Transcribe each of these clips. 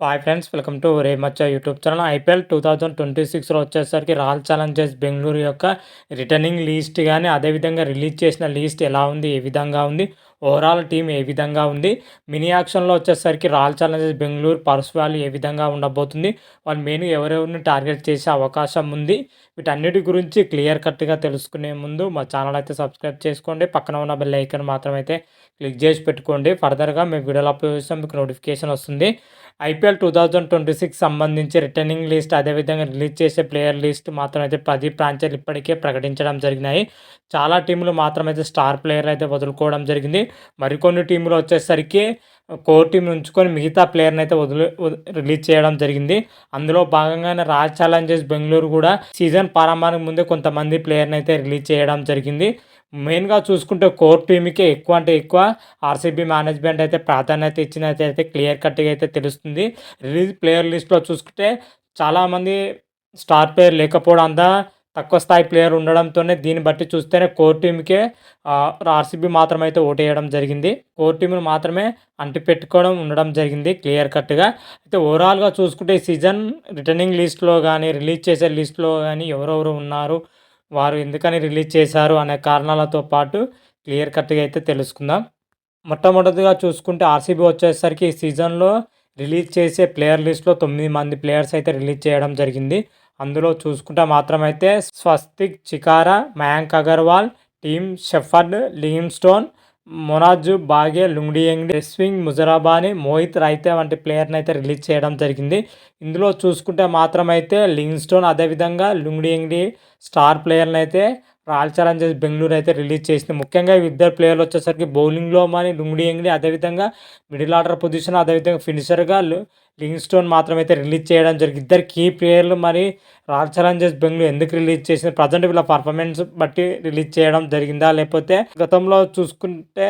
Hi friends welcome to రేమచ్చ YouTube channel IPL two thousand twenty సిక్స్లో వచ్చేసరికి royal Challengers Bengaluru యొక్క returning least కానీ అదేవిధంగా రిలీజ్ చేసిన లీస్ట్ ఎలా ఉంది ఏ విధంగా ఉంది? ఓవరాల్ టీం ఏ విధంగా ఉంది? మినీ యాక్షన్లో వచ్చేసరికి royal challengers Bengaluru purse value ఏ విధంగా ఉండబోతుంది? వాళ్ళు మెయిన్ ఎవరెవరిని టార్గెట్ చేసే అవకాశం ఉంది? వీటన్నిటి గురించి క్లియర్ కట్గా తెలుసుకునే ముందు మా ఛానల్ అయితే సబ్స్క్రైబ్ చేసుకోండి. పక్కన ఉన్న బెల్ ఐకన్ మాత్రం అయితే క్లిక్ చేసి పెట్టుకోండి. ఫర్దర్గా మేము వీడియోలు అప్లోడ్ చేస్తాం. మీకు నోటిఫికేషన్ వస్తుంది. IPL two thousand twenty six సంబంధించి రిటర్నింగ్ లిస్ట్ అదేవిధంగా రిలీజ్ చేసే ప్లేయర్ లిస్ట్ మాత్రం అయితే పది ప్రాంతాలు ఇప్పటికే ప్రకటించడం జరిగినాయి. చాలా టీంలు మాత్రమైతే స్టార్ ప్లేయర్లు అయితే వదులుకోవడం జరిగింది. మరికొన్ని టీంలు వచ్చేసరికి కోర్ టీం ఉంచుకొని మిగతా ప్లేయర్ని అయితే వదిలి రిలీజ్ చేయడం జరిగింది. అందులో భాగంగానే రాయల్ ఛాలెంజర్స్ బెంగళూరు కూడా సీజన్ ప్రారంభానికి ముందే కొంతమంది ప్లేయర్ని అయితే రిలీజ్ చేయడం జరిగింది. మెయిన్గా చూసుకుంటే కోర్ టీమ్కి ఎక్కువ అంటే ఎక్కువ ఆర్సీబీ మేనేజ్మెంట్ అయితే ప్రాధాన్యత ఇచ్చినది అయితే క్లియర్ కట్గా అయితే తెలుస్తుంది. రిలీజ్ ప్లేయర్ లిస్ట్లో చూసుకుంటే చాలామంది స్టార్ ప్లేయర్ లేకపోవడం అంతా తక్కువ స్థాయి ప్లేయర్ ఉండడంతోనే దీన్ని బట్టి చూస్తేనే కోర్ టీమ్కే ఆర్సీబీ మాత్రమైతే ఓటేయడం జరిగింది. కోర్ టీంను మాత్రమే అంటి పెట్టుకోవడం ఉండడం జరిగింది క్లియర్ కట్గా. అయితే ఓవరాల్గా చూసుకుంటే ఈ సీజన్ రిటర్నింగ్ లిస్ట్లో కానీ రిలీజ్ చేసే లిస్ట్లో కానీ ఎవరెవరు ఉన్నారు వారు ఎందుకని రిలీజ్ చేశారు అనే కారణాలతో పాటు క్లియర్ కట్గా అయితే తెలుసుకుందాం. మొట్టమొదటిగా చూసుకుంటే ఆర్సీబీ వచ్చేసరికి ఈ సీజన్లో రిలీజ్ చేసే ప్లేయర్ లిస్ట్లో తొమ్మిది మంది ప్లేయర్స్ అయితే రిలీజ్ చేయడం జరిగింది. అందులో చూసుకుంటే మాత్రమైతే స్వస్తిక్ చికారా మయాంక్ అగర్వాల్ టీమ్ షెఫర్డ్ లీమ్ మొనాజు బాగే లుంగ్డియంగ్ స్వింగ్ ముజరాబాని మోహిత్ రైతే వంటి ప్లేయర్ని అయితే రిలీజ్ చేయడం జరిగింది. ఇందులో చూసుకుంటే మాత్రమైతే లింగ్ స్టోన్ అదేవిధంగా లుంగ్డియంగ్డి స్టార్ ప్లేయర్ని అయితే రాయల్ ఛాలెంజర్స్ బెంగళూరు అయితే రిలీజ్ చేసింది. ముఖ్యంగా ఇద్దరు ప్లేయర్లు వచ్చేసరికి బౌలింగ్లో మరి లుంగ్డి ఎంగిడి అదేవిధంగా మిడిల్ ఆర్డర్ పొజిషన్ అదేవిధంగా ఫినిషర్గా లింగ్ స్టోన్ మాత్రం అయితే రిలీజ్ చేయడం జరిగింది. ఇద్దరు కీ ప్లేయర్లు మరి రాయల్ ఛాలెంజర్స్ బెంగళూరు ఎందుకు రిలీజ్ చేసింది? ప్రజెంట్ వీళ్ళ పర్ఫార్మెన్స్ బట్టి రిలీజ్ చేయడం జరిగిందా? లేకపోతే గతంలో చూసుకుంటే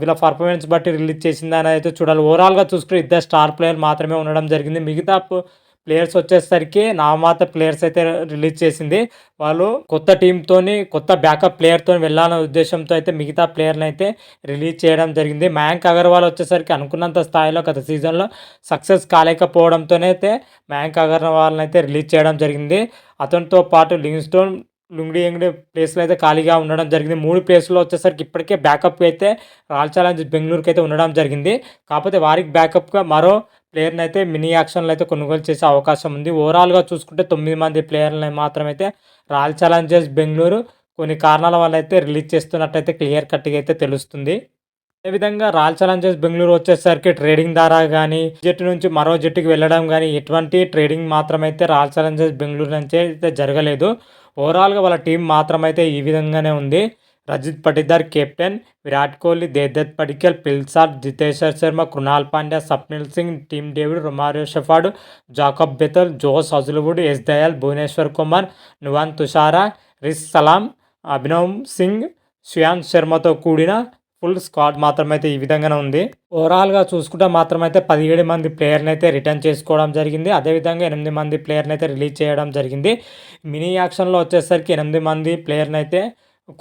వీళ్ళ పర్ఫార్మెన్స్ బట్టి రిలీజ్ చేసిందా అని అయితే చూడాలి. ఓవరాల్గా చూసుకుంటే ఇద్దరు స్టార్ ప్లేయర్ మాత్రమే ఉండడం జరిగింది. మిగతా ప్లేయర్స్ వచ్చేసరికి నామాత ప్లేయర్స్ అయితే రిలీజ్ చేసింది. వాళ్ళు కొత్త టీంతోని కొత్త బ్యాకప్ ప్లేయర్తో వెళ్ళాలనే ఉద్దేశంతో అయితే మిగతా ప్లేయర్ని అయితే రిలీజ్ చేయడం జరిగింది. మయాంక్ అగర్వాల్ వచ్చేసరికి అనుకున్నంత స్థాయిలో గత సీజన్లో సక్సెస్ కాలేకపోవడంతోనే అయితే మయాంక్ అగర్వాల్ని అయితే రిలీజ్ చేయడం జరిగింది. అతనితో పాటు లింగ్స్టోన్ లుంగిడి ఎంగిడి ప్లేస్లో అయితే ఖాళీగా ఉండడం జరిగింది. మూడు ప్లేస్లో వచ్చేసరికి ఇప్పటికే బ్యాకప్ అయితే రాయల్ ఛాలెంజర్స్ బెంగళూరుకి అయితే ఉండడం జరిగింది. కాకపోతే వారికి బ్యాకప్గా మరో ప్లేయర్ని అయితే మినీ యాక్షన్లు అయితే కొనుగోలు చేసే అవకాశం ఉంది. ఓవరాల్గా చూసుకుంటే తొమ్మిది మంది ప్లేయర్లని మాత్రమైతే రాయల్ ఛాలెంజర్స్ బెంగళూరు కొన్ని కారణాల వల్ల అయితే రిలీజ్ చేస్తున్నట్టయితే క్లియర్ కట్గా అయితే తెలుస్తుంది. అదేవిధంగా రాయల్ ఛాలెంజర్స్ బెంగళూరు వచ్చేసరికి ట్రేడింగ్ ద్వారా కానీ జట్టు నుంచి మరో జట్టుకి వెళ్ళడం కానీ ఎటువంటి ట్రేడింగ్ మాత్రమైతే రాయల్ ఛాలెంజర్స్ బెంగళూరు నుంచి అయితే జరగలేదు. ఓవరాల్గా వాళ్ళ టీం మాత్రమైతే ఈ విధంగానే ఉంది. Rajat Patidar captain Virat Kohli Devdutt Padikkal Phil Salt Jitesh Sharma Krunal Pandya Swapnil Singh Tim David Romario Shepherd Jacob Bethell Josh Hazlewood Yash Dayal Bhuvneshwar Kumar Nuwan Thushara Rasikh Salam Abhinav Singh Shreyan శర్మతో కూడిన full squad మాత్రమైతే ఈ విధంగానే ఉంది. ఓవరాల్గా చూసుకుంటే మాత్రమైతే పదిహేడు మంది ప్లేయర్ని అయితే return చేసుకోవడం జరిగింది. అదేవిధంగా ఎనిమిది మంది ప్లేయర్ని అయితే రిలీజ్ చేయడం జరిగింది. మినీ యాక్షన్లో వచ్చేసరికి ఎనిమిది మంది ప్లేయర్ని అయితే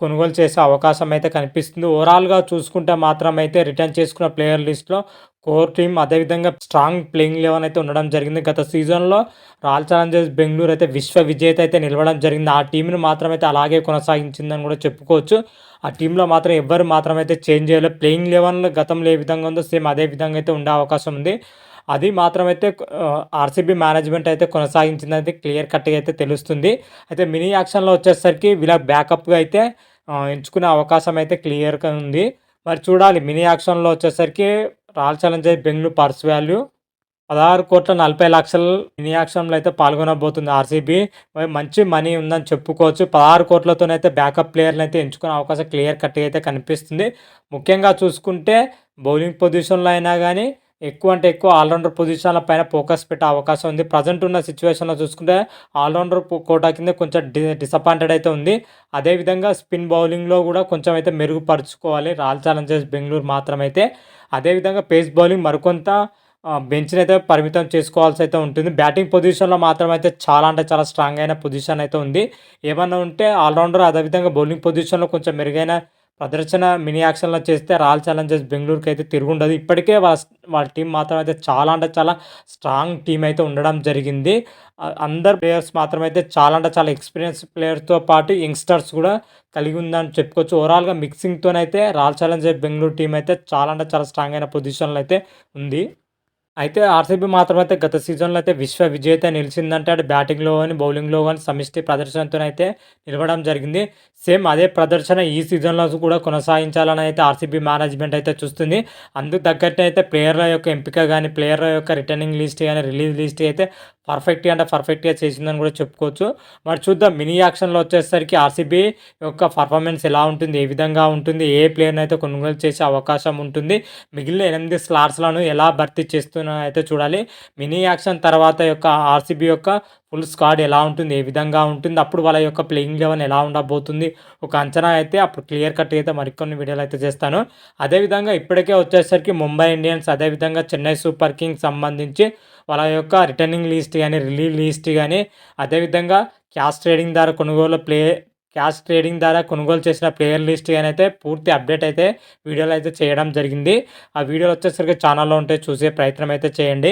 కొనుగోలు చేసే అవకాశం అయితే కనిపిస్తుంది. ఓవరాల్గా చూసుకుంటే మాత్రం అయితే రిటర్న్ చేసుకున్న ప్లేయర్ లిస్ట్లో కోర్ టీమ్ అదేవిధంగా స్ట్రాంగ్ ప్లేయింగ్ లెవెన్ అయితే ఉండడం జరిగింది. గత సీజన్లో రాయల్ ఛాలెంజర్స్ బెంగళూరు అయితే విశ్వ విజేత అయితే నిలవడం జరిగింది. ఆ టీంను మాత్రం అయితే అలాగే కొనసాగించిందని కూడా చెప్పుకోవచ్చు. ఆ టీంలో మాత్రం ఎవ్వరు మాత్రం అయితే చేంజ్ చేయలేదు ప్లేయింగ్ లెవెన్లో గతంలో ఏ విధంగా ఉందో సేమ్ అదే విధంగా అయితే ఉండే అవకాశం ఉంది. అది మాత్రమైతే ఆర్సీబీ మేనేజ్మెంట్ అయితే కొనసాగించింది క్లియర్ కట్గా అయితే తెలుస్తుంది. అయితే మినీ యాక్షన్లో వచ్చేసరికి వీళ్ళ బ్యాకప్గా అయితే ఎంచుకునే అవకాశం అయితే క్లియర్గా ఉంది. మరి చూడాలి మినీ యాక్షన్లో వచ్చేసరికి royal challenger Bengaluru purse value పదహారు కోట్ల నలభై లక్షలు మినీ యాక్షన్లో అయితే పాల్గొనబోతుంది ఆర్సీబీ. మంచి మనీ ఉందని చెప్పుకోవచ్చు. పదహారు కోట్లతోనైతే బ్యాకప్ ప్లేయర్ని అయితే ఎంచుకునే అవకాశం క్లియర్ కట్గా అయితే కనిపిస్తుంది. ముఖ్యంగా చూసుకుంటే బౌలింగ్ పొజిషన్లో అయినా కానీ ఎక్కువ అంటే ఎక్కువ ఆల్రౌండర్ పొజిషన్ల పైన ఫోకస్ పెట్టే అవకాశం ఉంది. ప్రజెంట్ ఉన్న సిచ్యువేషన్లో చూసుకుంటే ఆల్రౌండర్ కోటా కింద కొంచెం డి డిసప్పాయింటెడ్ అయితే ఉంది. అదేవిధంగా స్పిన్ బౌలింగ్లో కూడా కొంచెం అయితే మెరుగుపరుచుకోవాలి. రాయల్ ఛాలెంజర్స్ బెంగళూరు మాత్రమైతే. అదేవిధంగా పేస్ బౌలింగ్ మరికొంత బెంచ్ని అయితే పరిమితం చేసుకోవాల్సి అయితే ఉంటుంది. బ్యాటింగ్ పొజిషన్లో మాత్రం అయితే చాలా అంటే చాలా స్ట్రాంగ్ అయిన పొజిషన్ అయితే ఉంది. ఏమన్నా ఉంటే ఆల్రౌండర్ అదేవిధంగా బౌలింగ్ పొజిషన్లో కొంచెం మెరుగైన ప్రదర్శన మినీ యాక్షన్‌లో చేస్తే రాయల్ ఛాలెంజర్స్ బెంగళూరుకి అయితే తిరుగుండదు. ఇప్పటికే వాళ్ళ వాళ్ళ టీం మాత్రం అయితే చాలా అంటే చాలా స్ట్రాంగ్ టీం అయితే ఉండడం జరిగింది. అందరు ప్లేయర్స్ మాత్రం అయితే చాలా అంటే చాలా ఎక్స్‌పీరియన్స్ ప్లేయర్స్‌తో పాటు యంగ్‌స్టర్స్ కూడా కలిగి ఉందని చెప్పుకోవచ్చు. ఓవరాల్‌గా మిక్సింగ్‌తోనైతే రాయల్ ఛాలెంజర్స్ బెంగళూరు టీం అయితే చాలా అంటే చాలా స్ట్రాంగ్ అయిన పొజిషన్‌లో అయితే ఉంది. అయితే ఆర్‌సీబీ మాత్రం అయితే గత సీజన్‌లో అయితే విశ్వ విజేత నిలిచిందంటే అటు బ్యాటింగ్‌లో కానీ బౌలింగ్‌లో కానీ సమిష్టి ప్రదర్శనతోనైతే నిలవడం జరిగింది. సేమ్ అదే ప్రదర్శన ఈ సీజన్‌లో కూడా కొనసాగించాలని అయితే ఆర్‌సీబీ మేనేజ్మెంట్ అయితే చూస్తుంది. అందుకు తగ్గట్టు అయితే ప్లేయర్ల యొక్క ఎంపిక కానీ ప్లేయర్ల యొక్క రిటర్నింగ్ లిస్ట్ కానీ రిలీజ్ లిస్ట్ అయితే పర్ఫెక్ట్‌గా అంటే పర్ఫెక్ట్‌గా చేసిందని కూడా చెప్పుకోవచ్చు. మరి చూద్దాం మినీ యాక్షన్‌లో వచ్చేసరికి ఆర్‌సీబీ యొక్క పర్ఫార్మెన్స్ ఎలా ఉంటుంది? ఏ విధంగా ఉంటుంది? ఏ ప్లేయర్‌ని అయితే కొనుగోలు చేసే అవకాశం ఉంటుంది? మిగిలిన ఎనిమిది స్లాట్స్‌లను ఎలా భర్తీ చేస్తున్నా అయితే చూడాలి. మినీ యాక్షన్ తర్వాత యొక్క ఆర్‌సీబీ యొక్క ఫుల్ స్క్వాడ్ ఎలా ఉంటుంది? ఏ విధంగా ఉంటుంది? అప్పుడు వాళ్ళ యొక్క ప్లేయింగ్ లెవెన్ ఎలా ఉండబోతుంది? ఒక అంచనా అయితే అప్పుడు క్లియర్ కట్ అయితే మరికొన్ని వీడియోలు అయితే చేస్తాను. అదేవిధంగా ఇప్పటికే వచ్చేసరికి ముంబై ఇండియన్స్ అదేవిధంగా చెన్నై సూపర్ కింగ్స్ సంబంధించి వాళ్ళ యొక్క రిటర్నింగ్ లిస్ట్ కానీ రిలీజ్ లిస్ట్ కానీ అదేవిధంగా క్యాష్ ట్రేడింగ్ ద్వారా కొనుగోలు ప్లే క్యాష్ ట్రేడింగ్ ద్వారా కొనుగోలు చేసిన ప్లేయర్ లిస్ట్ కానీ అయితే పూర్తి అప్డేట్ అయితే వీడియోలు అయితే చేయడం జరిగింది. ఆ వీడియోలు వచ్చేసరికి ఛానల్‌లో ఉంటే చూసే ప్రయత్నం అయితే చేయండి.